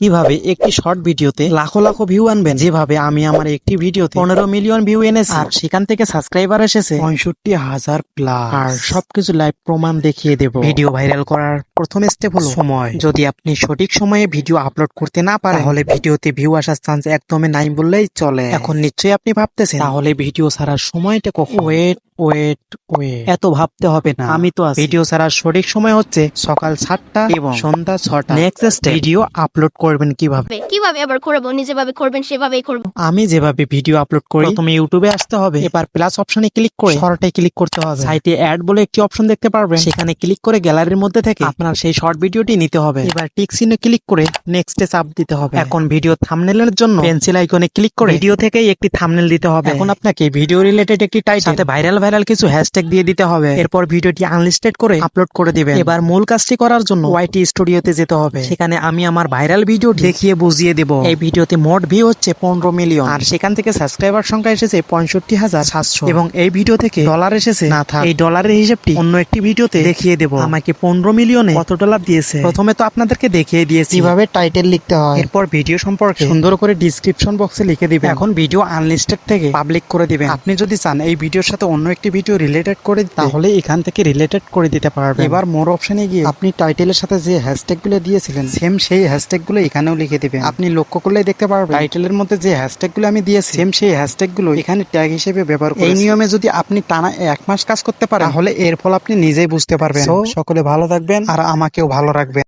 কীভাবে একটি শর্ট ভিডিওতে লাখো লাখো ভিউ আনবেন? যেভাবে আমি আমার একটি ভিডিওতে পনেরো মিলিয়ন ভিউ এনেছি। আর সেখান থেকে সাবস্ক্রাইবার এসেছে পঁয়ষট্টি হাজার প্লাস আর সবকিছু লাইভ প্রমাণ দেখিয়ে দেব। ভিডিও ভাইরাল করার প্রথম স্টেপ হলো সময়। যদি আপনি সঠিক সময়ে ভিডিও আপলোড করতে না পারেন, তাহলে ভিডিওতে ভিউ আসার চান্স একদমই নাই বললেই চলে। এখন নিশ্চয়ই আপনি ভাবতেছেন, তাহলে ভিডিও ছাড়ার সময়টা কখন? ওয়েট ওয়েট ওয়েট এত ভাবতে হবে না। আমি তো ভিডিও ছাড়ার সঠিক সময় হচ্ছে সকাল সাতটা এবং সন্ধ্যা ছটা। নেক্সট ভিডিও আপলোড করবেন কীভাবে? কীভাবে আবার করব? নিজেভাবে করবেন সেভাবেই করব। আমি যেভাবে ভিডিও আপলোড করি প্রথমে ইউটিউবে আসতে হবে। এবার প্লাস অপশনে ক্লিক করে শর্টে ক্লিক করতে হবে। সাইটে অ্যাড বলে একটি অপশন দেখতে পারবেন। সেখানে ক্লিক করে গ্যালারির মধ্যে থেকে আপনার সেই শর্ট ভিডিওটি নিতে হবে। এবার টিক চিহ্নে ক্লিক করে নেক্সটে চাপ দিতে হবে। এখন ভিডিও থাম্বনেলের জন্য পেন্সিল আইকনে ক্লিক করে ভিডিও থেকেই একটি থাম্বনেল দিতে হবে। এখন আপনাকে ভিডিও রিলেটেড একটি টাইটেল সাথে ভাইরাল ভাইরাল কিছু হ্যাশট্যাগ দিয়ে দিতে হবে। এরপর ভিডিওটি আনলিস্টেড করে আপলোড করে দিবেন। এবার মূল কাজটি করার জন্য ওয়াইটি স্টুডিওতে যেতে হবে। সেখানে আমি আমার ভাইরাল ভিডিও দেখিয়ে বুঝিয়ে দেব। এই ভিডিওতে মোট ভিউ হচ্ছে পনেরো মিলিয়ন আর সেখান থেকে সাবস্ক্রাইবার সংখ্যা এসেছে পঁয়ষট্টি হাজার সাতশো। এবং এই ভিডিও থেকে ডলার এসেছে না থাক। এই ডলারের হিসেবটি অন্য একটি ভিডিওতে দেখিয়ে দেব। আমাকে পনেরো মিলিয়নে কত ডলার দিয়েছে? প্রথমে তো আপনাদেরকে দেখিয়ে দিয়েছি। কীভাবে টাইটেল লিখতে হয়? এরপর ভিডিও সম্পর্কে সুন্দর করে ডিসক্রিপশন বক্সে লিখে দিবেন। এখন ভিডিও আনলিস্টেড থেকে পাবলিক করে দিবেন। আপনি যদি চান এই ভিডিওর সাথে অন্য একটি ভিডিও রিলেটেড করে তাহলে এখান থেকে রিলেটেড করে দিতে পারবেন। এবার মোর অপশনে গিয়ে আপনি টাইটেলের সাথে যে হ্যাশট্যাগগুলো দিয়েছিলেন সেম সেই হ্যাশট্যাগগুলো এখানেও লিখে দিবেন। আপনি লক্ষ্য করলে দেখতে পারবেন। টাইটেলের মধ্যে যে হ্যাশট্যাগগুলো আমি দিয়ে সেম সেই হ্যাশট্যাগগুলো এখানে ট্যাগ হিসেবে ব্যবহার করি এই নিয়মে যদি আপনি টানা এক মাস কাজ করতে পারেন তাহলে এর ফল আপনি নিজেই বুঝতে পারবেন। সকলে ভালো থাকবেন আর আমাকেও ভালো রাখবেন।